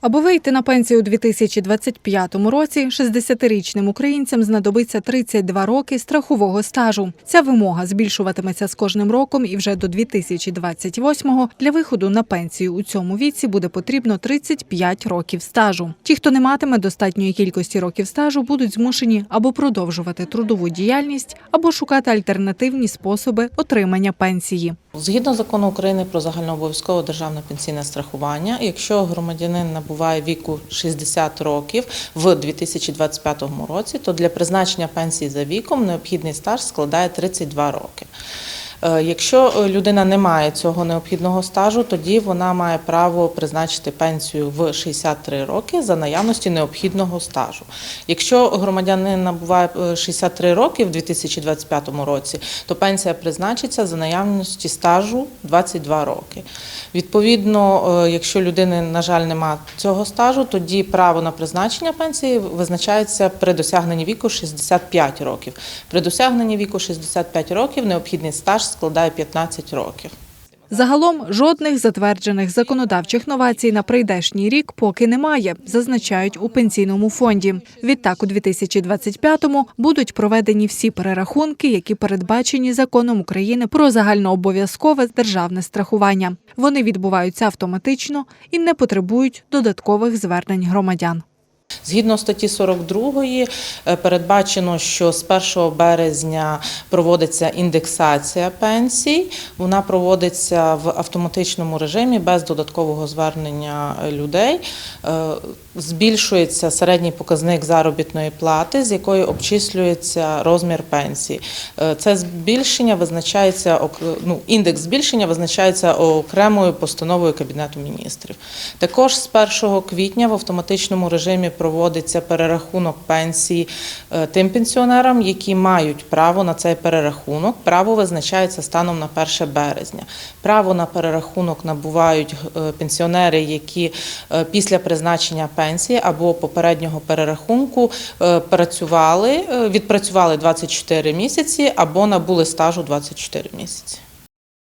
Аби вийти на пенсію у 2025 році, 60-річним українцям знадобиться 32 роки страхового стажу. Ця вимога збільшуватиметься з кожним роком, і вже до 2028-го для виходу на пенсію у цьому віці буде потрібно 35 років стажу. Ті, хто не матиме достатньої кількості років стажу, будуть змушені або продовжувати трудову діяльність, або шукати альтернативні способи отримання пенсії. Згідно закону України про загальнообов'язкове державне пенсійне страхування, якщо громадянин набуває віку 60 років в 2025 році, то для призначення пенсії за віком необхідний стаж складає 32 роки. Е, Якщо е, людина не має цього необхідного стажу, тоді вона має право призначити пенсію в 63 роки за наявності необхідного стажу. Якщо громадянин набуває е, 63 роки в 2025 році, то пенсія призначиться за наявності стажу 22 роки. Відповідно, е, якщо людини, на жаль, немає цього стажу, тоді право на призначення пенсії визначається при досягненні віку 65 років. При досягненні віку 65 років необхідний стаж складає 15 роких. Загалом жодних затверджених законодавчих новацій на прийдешній рік поки немає, зазначають у пенсійному фонді. Відтак, у 2025-му будуть проведені всі перерахунки, які передбачені законом України про загальнообов'язкове державне страхування. Вони відбуваються автоматично і не потребують додаткових звернень громадян. Згідно статті 42 е, передбачено, що з 1 березня проводиться індексація пенсій. Вона проводиться в автоматичному режимі без додаткового звернення людей. Е, Збільшується середній показник заробітної плати, з якої обчислюється розмір пенсії. Е, Це збільшення визначається ну, індекс збільшення визначається окремою постановою Кабінету міністрів. Також з 1 квітня в автоматичному режимі проводиться перерахунок пенсії е, тим пенсіонерам, які мають право на цей перерахунок. Право визначається станом на 1 березня. Право на перерахунок набувають е, пенсіонери, які е, після призначення пенсії або попереднього перерахунку працювали, відпрацювали 24 місяці або набули стажу 24 місяці.